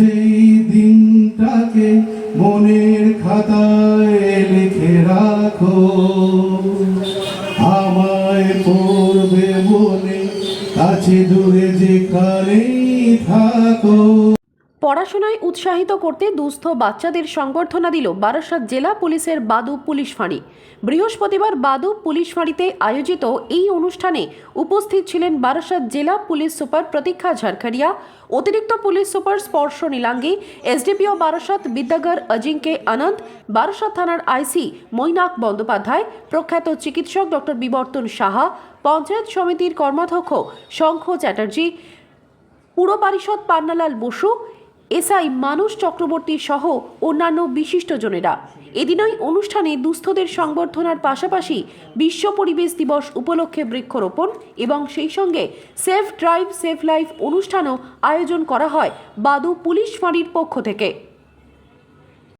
এই দিনটাকে মনের খাতায় লিখে রাখো আমায় পড়বে বলে কাছে দূরে যেখানেই থাকো। পড়াশোনায় উৎসাহিত করতে দুস্থ বাচ্চাদের সংবর্ধনা দিল বারাসাত জেলা পুলিশের বাদু পুলিশ ফাঁড়ি। বৃহস্পতিবার বাদু পুলিশ ফাঁড়িতে আয়োজিত এই অনুষ্ঠানে উপস্থিত ছিলেন বারাসাত জেলা পুলিশ সুপার প্রতীক্ষা ঝাড়খাড়িয়া অতিরিক্ত police super Sparsh Nilanji, SDPO Barasat বিদ্যাগর Ajinkya Anand, Barasat থানার আইসি মৈনাক বন্দ্যোপাধ্যায়, প্রখ্যাত চিকিৎসক ডক্টর বিবর্তন সাহা, পঞ্চায়েত সমিতির কর্মাধ্যক্ষ শঙ্খ চ্যাটার্জি পুর পারিষদ পান্নালাল বসু এসআই মানুষ চক্রবর্তী সহ অন্যান্য বিশিষ্টজনেরা এদিনই অনুষ্ঠানে দুস্থদের সংবর্ধনার পাশাপাশি বিশ্ব পরিবেশ দিবস উপলক্ষে বৃক্ষরোপণ এবং সেই সঙ্গে সেফ ড্রাইভ, সেফ লাইফ অনুষ্ঠানও আয়োজন করা হয় বাদু পুলিশ ফাঁড়ির পক্ষ থেকে।